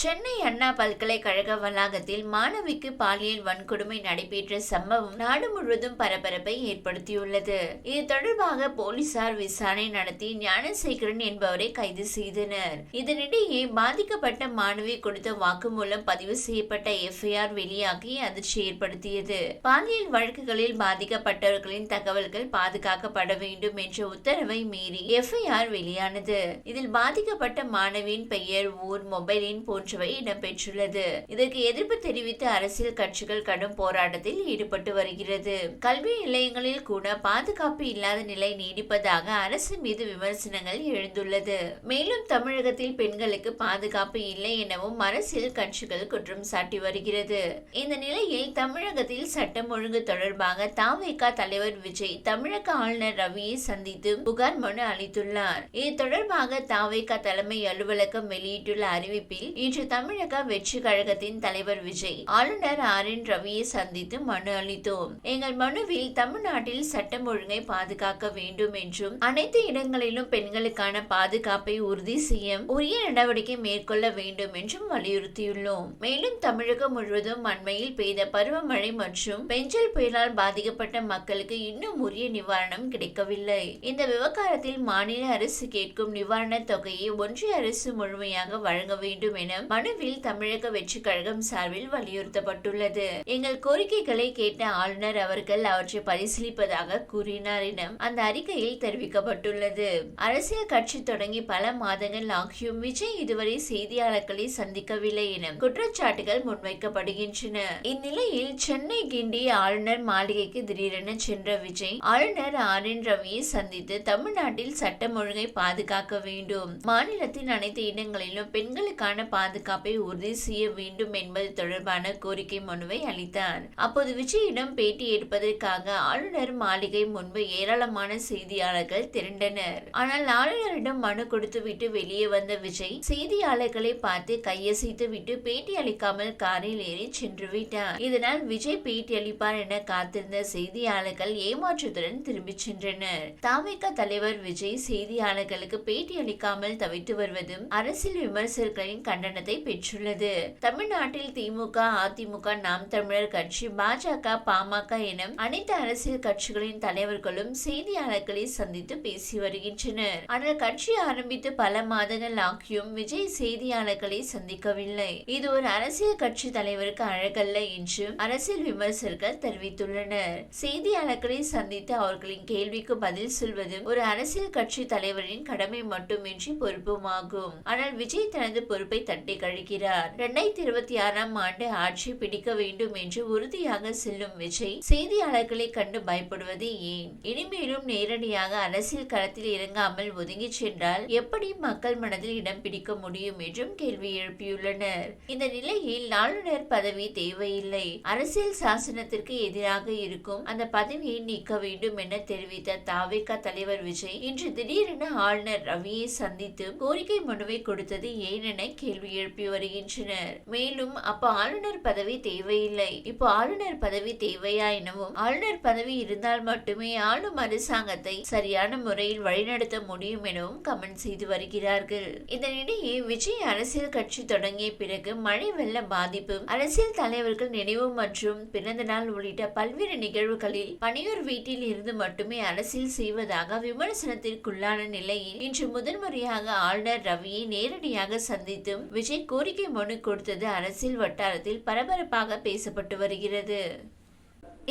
சென்னை அண்ணா பல்கலைக்கழக வளாகத்தில் மாணவிக்கு பாலியல் வன்கொடுமை நடைபெற்ற சம்பவம் நாடு முழுவதும் பரபரப்பை ஏற்படுத்தியுள்ளது. இது தொடர்பாக போலீசார் விசாரணை நடத்தி ஞானசேகரன் என்பவரை கைது செய்தனர். இதனிடையே பாதிக்கப்பட்ட மாணவி கொடுத்த வாக்குமூலம் பதிவு செய்யப்பட்ட எஃப்ஐஆர் வெளியாகி அதிர்ச்சி ஏற்படுத்தியது. பாலியல் வழக்குகளில் பாதிக்கப்பட்டவர்களின் தகவல்கள் பாதுகாக்கப்பட வேண்டும் என்ற உத்தரவை மீறி எஃப்ஐஆர் வெளியானது. இதில் பாதிக்கப்பட்ட மாணவியின் பெயர் ஊர் மொபைலின் போன்ற போன்றவை இடம்பெற்றுள்ளது. இதற்கு எதிர்ப்பு தெரிவித்து அரசியல் கட்சிகள் கடும் போராட்டத்தில் ஈடுபட்டு வருகிறது. கல்வி நிலையங்களில் கூட பாதுகாப்பு இல்லாத நிலை நீடிப்பதாக அரசு மீது விமர்சனங்கள் எழுந்துள்ளது. மேலும் தமிழகத்தில் பெண்களுக்கு பாதுகாப்பு இல்லை எனவும் அரசியல் கட்சிகள் குற்றம் சாட்டி வருகிறது. இந்த நிலையில் தமிழகத்தில் சட்டம் ஒழுங்கு தொடர்பாக தாவேகா தலைவர் விஜய் தமிழக ஆளுநர் ரவியை சந்தித்து புகார் மனு அளித்துள்ளார். இது தொடர்பாக தாவேகா தலைமை அலுவலகம் வெளியிட்டுள்ள அறிவிப்பில் இன்று இன்று தமிழக வெற்றி கழகத்தின் தலைவர் விஜய் ஆளுநர் ஆர் என் ரவியை சந்தித்து மனு அளித்தோம். எங்கள் மனுவில் தமிழ்நாட்டில் சட்டம் ஒழுங்கை பாதுகாக்க வேண்டும் என்றும் அனைத்து இடங்களிலும் பெண்களுக்கான பாதுகாப்பை உறுதி செய்ய உரிய நடவடிக்கை மேற்கொள்ள வேண்டும் என்றும் வலியுறுத்தியுள்ளோம். மேலும் தமிழகம் முழுவதும் அண்மையில் பெய்த பருவமழை மற்றும் பெஞ்சல் புயலால் பாதிக்கப்பட்ட மக்களுக்கு இன்னும் உரிய நிவாரணம் கிடைக்கவில்லை. இந்த விவகாரத்தில் மாநில அரசு கேட்கும் நிவாரணத் தொகையை ஒன்றிய அரசு முழுமையாக வழங்க வேண்டும் என மனுவில் தமிழக வெற்றி கழகம் சார்பில் வலியுறுத்தப்பட்டுள்ளது. எங்கள் கோரிக்கைகளை கேட்ட ஆளுநர் அவர்கள் அவற்றை பரிசீலிப்பதாக கூறினார் என அந்த அறிக்கையில் தெரிவிக்கப்பட்டுள்ளது. அரசியல் கட்சி தொடங்கி பல மாதங்கள் ஆகியும் விஜய் இதுவரை செய்தியாளர்களை சந்திக்கவில்லை என குற்றச்சாட்டுகள் முன்வைக்கப்படுகின்றன. இந்நிலையில் சென்னை கிண்டி ஆளுநர் மாளிகைக்கு திடீரென சென்ற விஜய் ஆளுநர் ஆர் என் ரவியை சந்தித்து தமிழ்நாட்டில் சட்டம் ஒழுங்கை பாதுகாக்க வேண்டும். மாநிலத்தின் அனைத்து இடங்களிலும் பெண்களுக்கான பாதுகாப்பை உறுதி செய்ய வேண்டும் என்பது தொடர்பான கோரிக்கை மனுவை அளித்தார். அப்போது விஜயிடம் பேட்டி எடுப்பதற்காக ஆளுநர் மாளிகை முன்பு ஏராளமான செய்தியாளர்கள் திரண்டனர். ஆனால் ஆளுநரிடம் மனு கொடுத்துவிட்டு வெளியே வந்த விஜய் செய்தியாளர்களை பார்த்து கையசைத்து விட்டு பேட்டி அளிக்காமல் காரில் ஏறி சென்று விட்டார். இதனால் விஜய் பேட்டி அளிப்பார் என காத்திருந்த செய்தியாளர்கள் ஏமாற்றத்துடன் திரும்பிச் சென்றனர். தாமிக தலைவர் விஜய் செய்தியாளர்களுக்கு பேட்டி அளிக்காமல் தவித்து வருவதும் அரசியல் விமர்சகர்களின் கண்டன கண்டனத்தை பெற்றுள்ளது. தமிழ்நாட்டில் திமுக அதிமுக நாம் தமிழர் கட்சி பாஜக பாமக என அனைத்து அரசியல் கட்சிகளின் தலைவர்களும் செய்தியாளர்களை சந்தித்து பேசி வருகின்றனர். ஆனால் கட்சி ஆரம்பித்து பல மாதங்கள் ஆகியும் விஜய் செய்தியாளர்களை சந்திக்கவில்லை. இது ஒரு அரசியல் கட்சி தலைவருக்கு அழகல்ல என்று அரசியல் விமர்சகர்கள் தெரிவித்துள்ளனர். செய்தியாளர்களை சந்தித்து அவர்களின் கேள்விக்கு பதில் சொல்வதும் ஒரு அரசியல் கட்சி தலைவரின் கடமை மட்டுமின்றி பொறுப்புமாகும். ஆனால் விஜய் தனது பொறுப்பை தட்டி கழிக்கிறார். இரண்டாயிரத்தி இருபத்தி ஆறாம் ஆண்டு ஆட்சி பிடிக்க வேண்டும் என்று உறுதியாக செல்லும் விஜய் செய்தியாளர்களை கண்டு பயப்படுவது ஏன்? இனிமேலும் நேரடியாக அரசியல் களத்தில் இறங்காமல் ஒதுங்கி சென்றால் எப்படி மக்கள் மனதில் இடம் பிடிக்க முடியும் என்றும் கேள்வி எழுப்பியுள்ளனர். இந்த நிலையில் ஆளுநர் பதவி தேவையில்லை. அரசியல் சாசனத்திற்கு எதிராக இருக்கும் அந்த பதவியை நீக்க வேண்டும் என தெரிவித்த தாவேகா தலைவர் விஜய் இன்று திடீரென ஆளுநர் ரவியை சந்தித்து கோரிக்கை மனுவை கொடுத்தது ஏன் என கேள்வி எழுப்பி வருகின்றனர். மேலும் அப்ப ஆளுநர் பதவி தேவையில்லை. இப்போ ஆளுநர் பதவி தேவையா எனவும் ஆளுநர் பதவி இருந்தால் மட்டுமே ஆளும் அரசாங்கத்தை சரியான முறையில் வழிநடத்த முடியும் எனவும் கமெண்ட் செய்து வருகிறார்கள். இதனிடையே விஜய் அரசியல் கட்சி தொடங்கிய பிறகு மழை வெள்ள பாதிப்பு அரசியல் தலைவர்கள் நினைவு மற்றும் பிறந்த நாள் உள்ளிட்ட பல்வேறு நிகழ்வுகளில் பணியூர் வீட்டில் இருந்து மட்டுமே அரசியல் செய்வதாக விமர்சனத்திற்குள்ளான நிலையில் இன்று முதன்முறையாக ஆளுநர் ரவியை நேரடியாக சந்தித்தும் விஜய் கோரிக்கை மனு கொடுத்தது அரசியல் வட்டாரத்தில் பரபரப்பாக பேசப்பட்டு வருகிறது.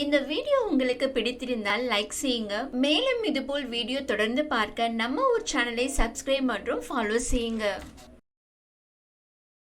இந்த வீடியோ உங்களுக்கு பிடித்திருந்தால் லைக் செய்யுங்க. மேலும் இதுபோல் வீடியோ தொடர்ந்து பார்க்க நம்ம ஊர் சேனலை சப்ஸ்கிரைப் மற்றும் ஃபாலோ செய்யுங்க.